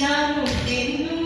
രണ്ടു ദീനം